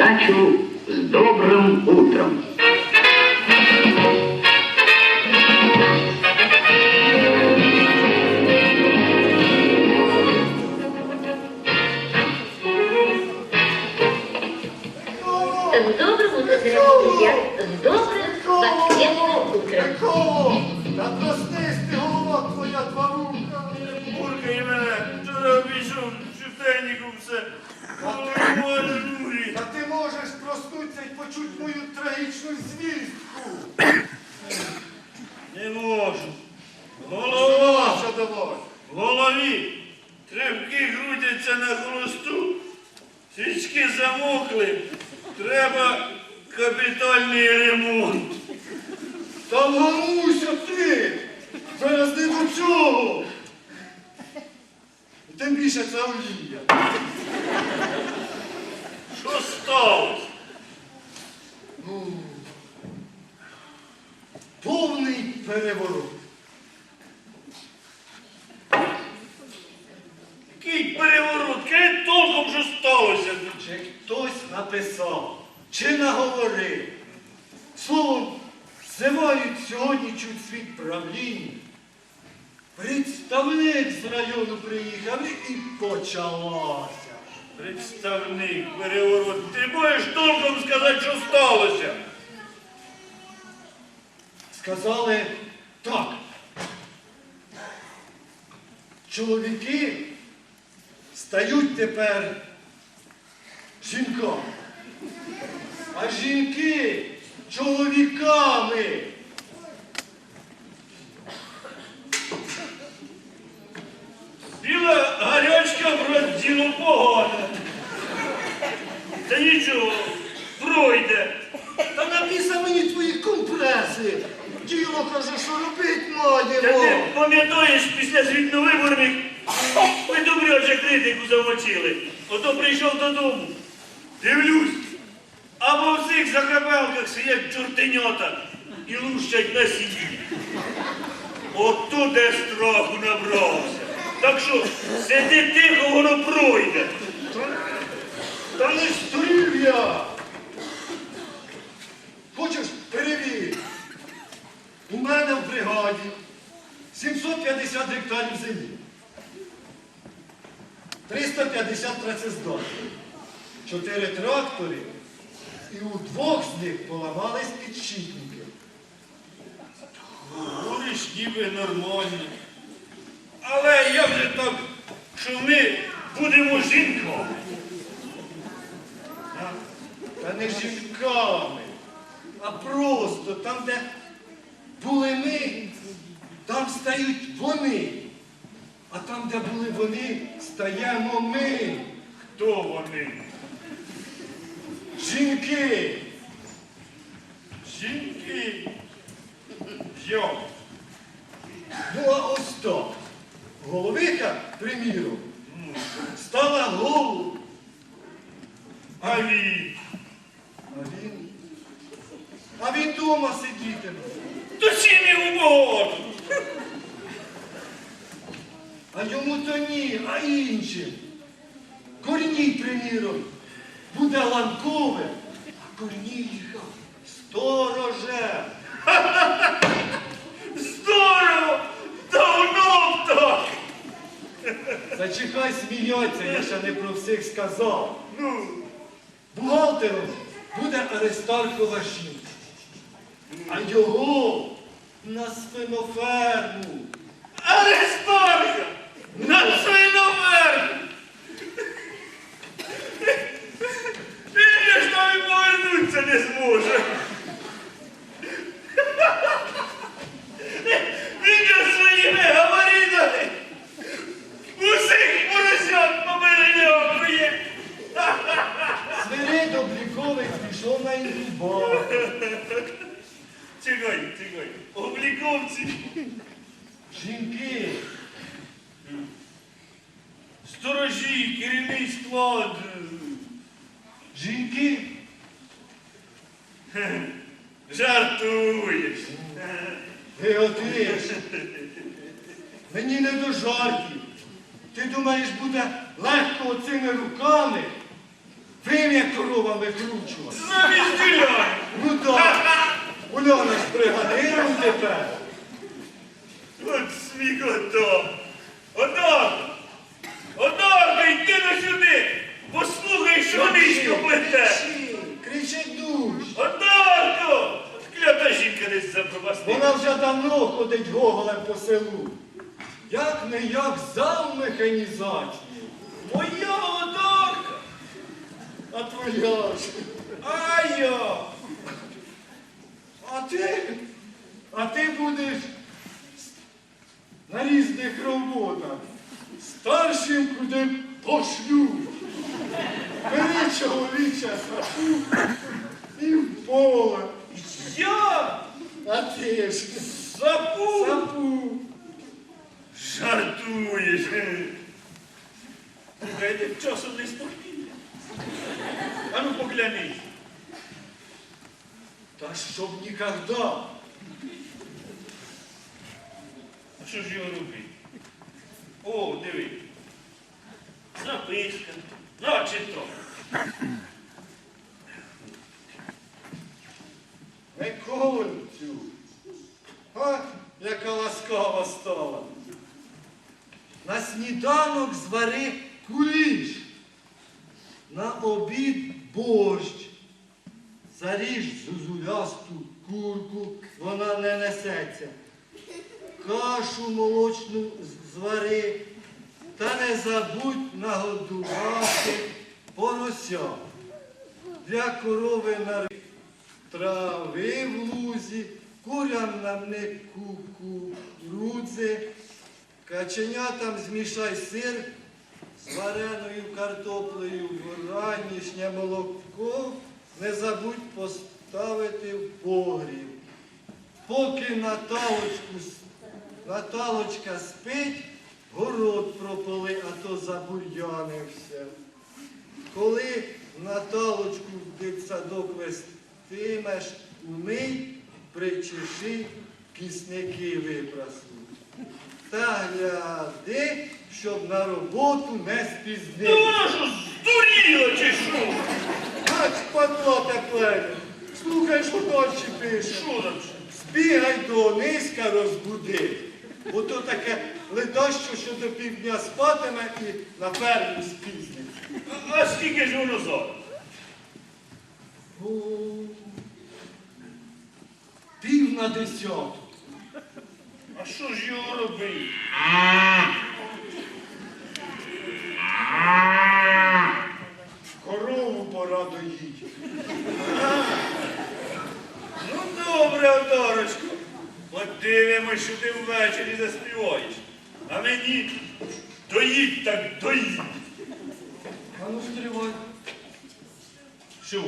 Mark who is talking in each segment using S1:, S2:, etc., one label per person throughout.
S1: actual Свічки замокли. Треба капітальний ремонт.
S2: Та вгамуйся ти! Зараз не до цього. Тим більше це олія.
S1: Що сталося?
S2: Ну, повний переворот.
S1: Який переворот? Кажи толком, що сталося.
S2: Чи хтось написав, чи наговорив. Словом, зивають сьогодні чуть світ правління. Представник з району приїхав і почалося.
S1: Представник, переворот. Ти можеш толком сказати, що сталося?
S2: Сказали так. Чоловіки стають тепер жінками, а жінки чоловіками.
S1: Так що сиди тихо, воно пройде.
S2: Та не стрів я. Хочеш перевір? У мене в бригаді 750 гектарів землі. 350 працездатних. Чотири трактори. І у двох з них поламались підшипники.
S1: Говориш ніби нормально. Але я вже так, що ми будемо жінками.
S2: Та не жінками, а просто там, де були ми, там стають вони. А там, де були вони, стаємо ми.
S1: Хто вони?
S2: Жінки.
S1: Жінки. Йо.
S2: Ну а ось так. Головиха, приміром, стала голову,
S1: А він?
S2: а він. А він дома сидітиме.
S1: То чим йому багато?
S2: А йому то ні, а іншим. Корній, приміром, буде ланкове, а корніха стороже.
S1: Здорово! Давно б так!
S2: Зачекай сміється, я ще не про всіх сказав.
S1: Ну,
S2: Бухгалтером буде Аристаркова жінка. А його на свиноферму.
S1: Аристарха! На свиноверх! Він ж там і повернутися не зможе. Він же своїми габаритами усіх поросят поберегає.
S2: Свирид обліковець пішов на інкубатор.
S1: Чекай, чекай. Обліковці.
S2: Жінки,
S1: Сторожі, керівний склад.
S2: жінки,
S1: Жартуєш.
S2: Геотиш, мені не до жартів. Ти думаєш, буде легко оцими руками вим'я корова викручувати.
S1: Замість ділян.
S2: Ну так, Уляна ж бригадиром тепер.
S1: От смікота. Отак. Отак, йди на сюди. Послухай, що низько плете.
S2: Кричи, душ.
S1: Отак. От клята жінка десь запропастила.
S2: Вона вже давно ходить гоголем по селу. Як не як зал механізації.
S1: Моя одарка.
S2: А твоя ж.
S1: А я.
S2: А ти, а ти будеш на різних роботах. Старшим куди пошлю. Бери чоловіча сапу і в поле.
S1: Я.
S2: А ти ж
S1: Запу.
S2: сапу.
S1: Жартуєш. Слухайте, часом не спокійно. А ну поклянись.
S2: Та щоб ніколи.
S1: А що ж його робити? О, диви. Записка. Наче то.
S2: Миколицю. А, яка ласкава стала. На сніданок звари куліш. На обід борщ. Заріж зузулясту курку, вона не несеться. Кашу молочну звари. Та не забудь нагодувати порося. Для корови на трави в лузі, курям на мни кукурудзи, каченятам змішай сир з вареною картоплею, вранішнє молоко, не забудь поставити в погрів. Поки Наталочку, с- Наталочка спить, город пропали, а то забур'янився. Коли Наталочку в дитсадок вестимеш, умий, причеши, пісники випрасуй. Та гляди, щоб на роботу не
S1: що, здуріла чи що?
S2: Ах, падла тепер. Слухай, що дощі пише.
S1: Що там ще?
S2: Збігай до низька розбуди. Бо то таке ледащо, що до півдня спатиме і на ферму спізниться.
S1: А, скільки ж воно зараз?
S2: Пів на десяту.
S1: А що ж його робити?
S2: Корову пора доїть.
S1: Ну добре, Одарочко. Подивимось, що ти ввечері заспіваєш. А мені доїдь так доїдь.
S2: А ну стривай.
S1: Що?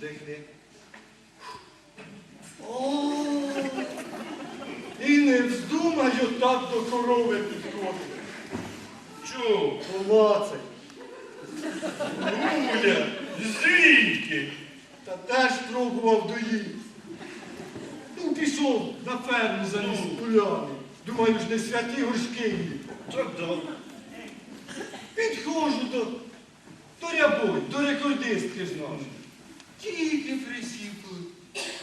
S2: Дихни. О, І не вздумай отак до корови підходити.
S1: Чого?
S2: Помацай.
S1: Гуля, звідки?
S2: Та теж пробував доїти. Пішов на ферму замість Уляни. Думаю, ж не святі горшки її. Підходжу до, до рябой, до рекордистки нашої. Тільки.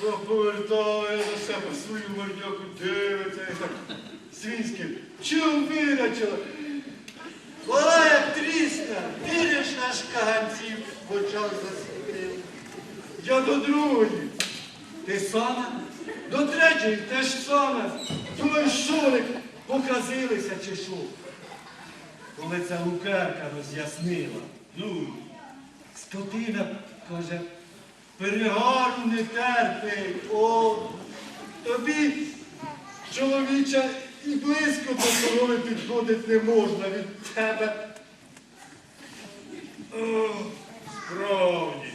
S2: О, Повертає на себе свою мордяку, дивиться і так свинським. Чого вирячила? Вона як трісна, віриш наш каганців в очах. Я до другої. Ти сама? До третьої те ж саме. Думаю, вони показилися чи що? Коли ця лукерка роз'яснила.
S1: Ну,
S2: Скотина, каже, перегару не терпить. О, тобі, чоловіча, і близько до корови підходить не можна від тебе.
S1: о, справді.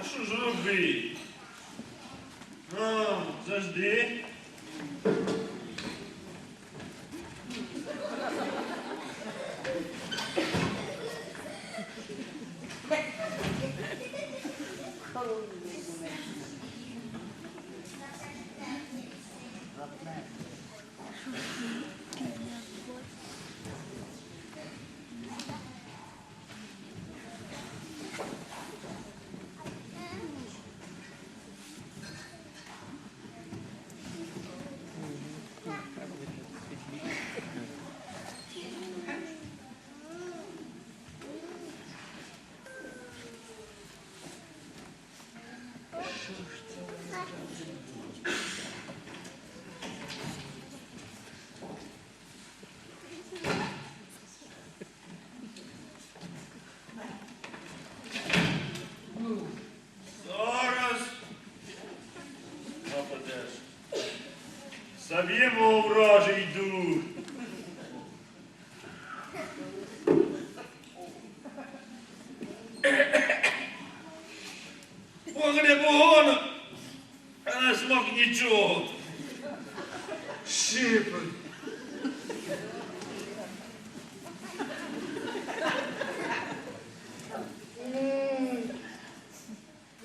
S1: А що ж робити? А, завжди. Заб'ємо вражий дух. Погне погано, а на смак нічого.
S2: Шипер.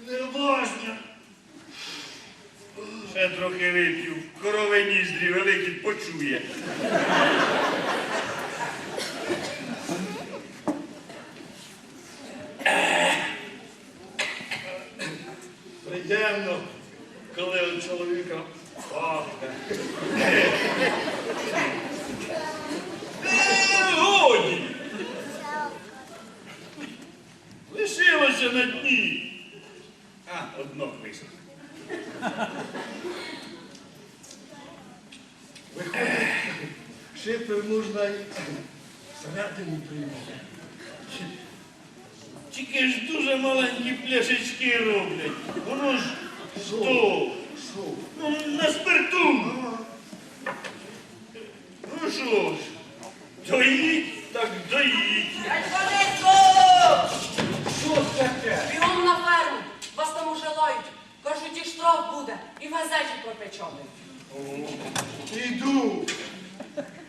S1: Неважно. Ще трохи вип'ю. Корови ніздрі великі почує.
S2: Приємно, коли у чоловіка пахне.
S1: Е, Годі! Лишилося на дні. А, одно висохне.
S2: Виходить, шипер можна і всередині приймати.
S1: Тільки ж дуже маленькі пляшечки роблять. Воно ж
S2: Що?
S1: то.
S2: Що?
S1: Ну, на спирту. Ну що ж, доїть, так доїть.
S3: Альфонеско!
S2: Що таке?
S3: Бігом на ферму! Вас там уже лають. Кажуть, і штраф буде, і везежі пропечений.
S2: Іду.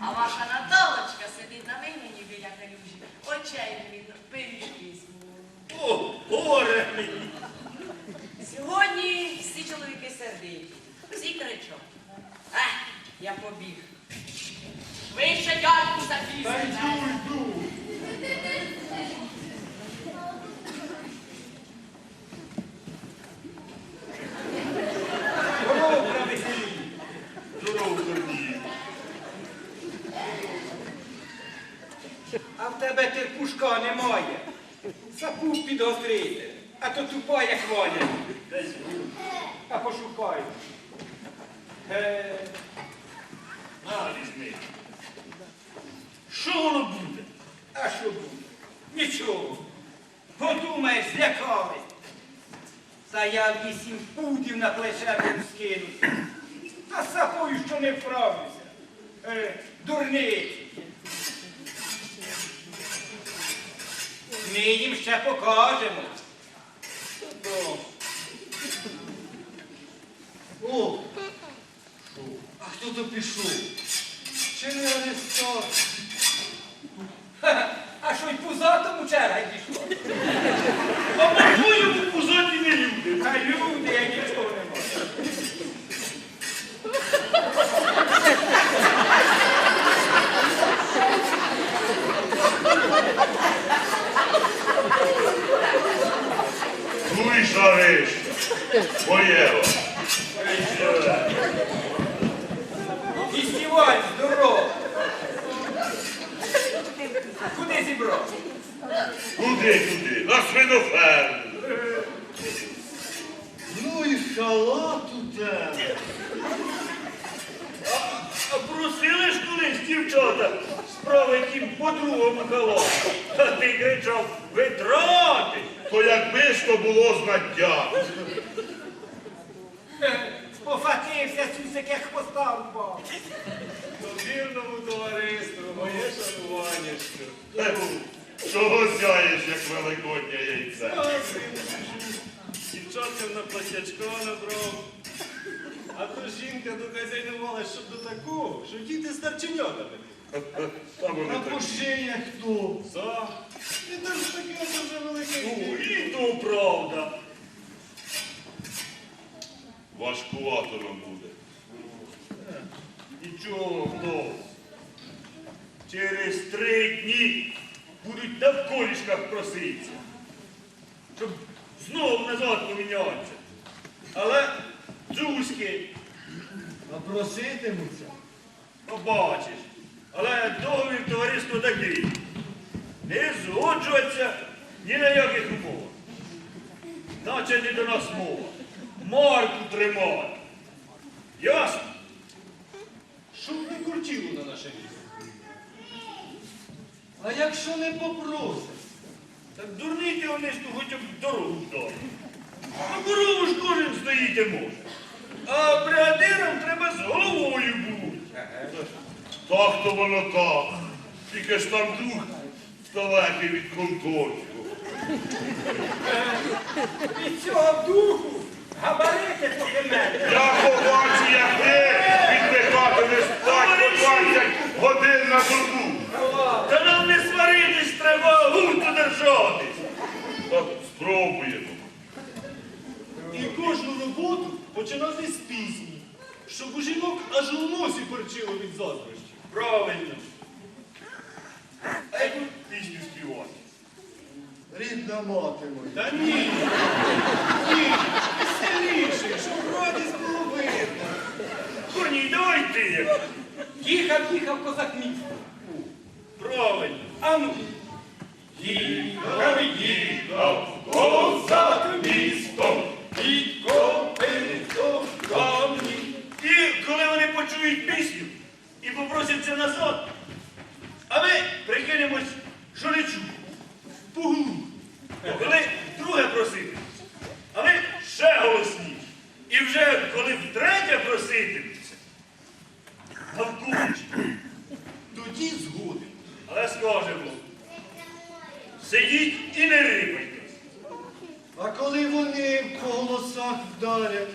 S3: А ваша Наталочка сидить на вигнані біля калюжі. Очей не видно, пиріжки смуть.
S1: О, горе мені.
S3: Сьогодні всі чоловіки сердиті. Всі кричать. Ех, я побіг. Ви ще дядьку
S2: Та йду, йду.
S4: Коровка веселі.
S1: Здорово, Корній.
S4: А в тебе терпушка немає. Запух підгострити, а то тупа, як воня. А пошукай. Е,
S1: На, візьми. Що воно буде?
S4: а що буде? Нічого. Подумаєш, злякались. Та я вісім пудів на плече буду скинути. А сапою що не вправлюся. Е, дурниці. Ми їм ще покажемо.
S2: О. А хто то пішов? Чи не Аристот?
S4: Ха-ха, А що й пузатому черга дійшла?
S1: А по-твоєму пузаті не люди.
S4: А люди, я нічого не можу.
S1: Ну і шаришка. Моєго.
S4: Фестиваль здоров. Куди зібрав?
S1: Куди туди? На свиноферму.
S2: Ну і халат у тебе.
S1: А просили ж колись дівчата їм по другому халату. А ти кричав, витрати. То якби ж то було знаття.
S4: Пофатився сусик, як хвоста впав.
S2: Вірному товариству, моє шанування.
S1: Чого сяєш, як великоднє яйце?
S2: Дівчаткам на платячка набрав. А то жінка до хазяйнувала, щоб до такого, що діти з
S1: так.
S2: по хто? Сам. І там ж таке дуже велике.
S1: Ну, і то правда. Важкувато нам буде. Нічого, хто. Через три дні будуть навколішках проситися. Щоб знову назад помінятися. Але дзузьки,
S2: Напроситимуться.
S1: побачиш. Але договір товариство такий. Не згоджуватися ні на яких умовах. Наче не до нас мова. Марку тримати. Ясно?
S2: Щоб не куртіло на наше місце. А якщо не попросить?
S1: Так дурний ти вони ж хоч б дорогу дали. На корову ж кожен стоїть і може. А бригадиром треба з головою бути.
S5: Так то воно так. Тільки ж там дух далекий від конторського.
S4: Від цього духу габарити трохи мене.
S5: Я побачу, як ти відмикатимеш спать по 20 годин на добу.
S1: Та нам не сваритись треба, гурту держатись.
S5: Так спробуємо.
S2: І кожну роботу починати з пісні, щоб у жінок аж у носі перчило від заздрощів.
S1: Правильно. А яку пісню співати?
S2: Рідна мати моя.
S1: Та ні.
S2: Ні, веселіше, щоб радість було видно.
S1: Корній, давай ти.
S4: Їхав, їхав козак мій.
S1: Правильно.
S4: Ану. Їхав, їхав, козак містом, під копитом камні.
S1: І коли вони почують пісню і попросяться назад, а ми прикинемось, що не чуємо. Пугу. Коли друге просити, а ми ще голосніше. І вже коли втретє проситимуться, навколо.
S2: Тоді згоден.
S1: Але скажемо, сидіть і не рипайтесь.
S2: А коли вони по голосах вдарять,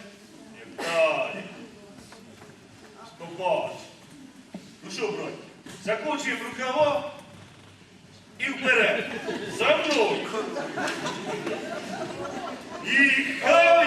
S1: Далі. Побач. Ну що, брат, закочуємо рукава і вперед. За мною. Їхав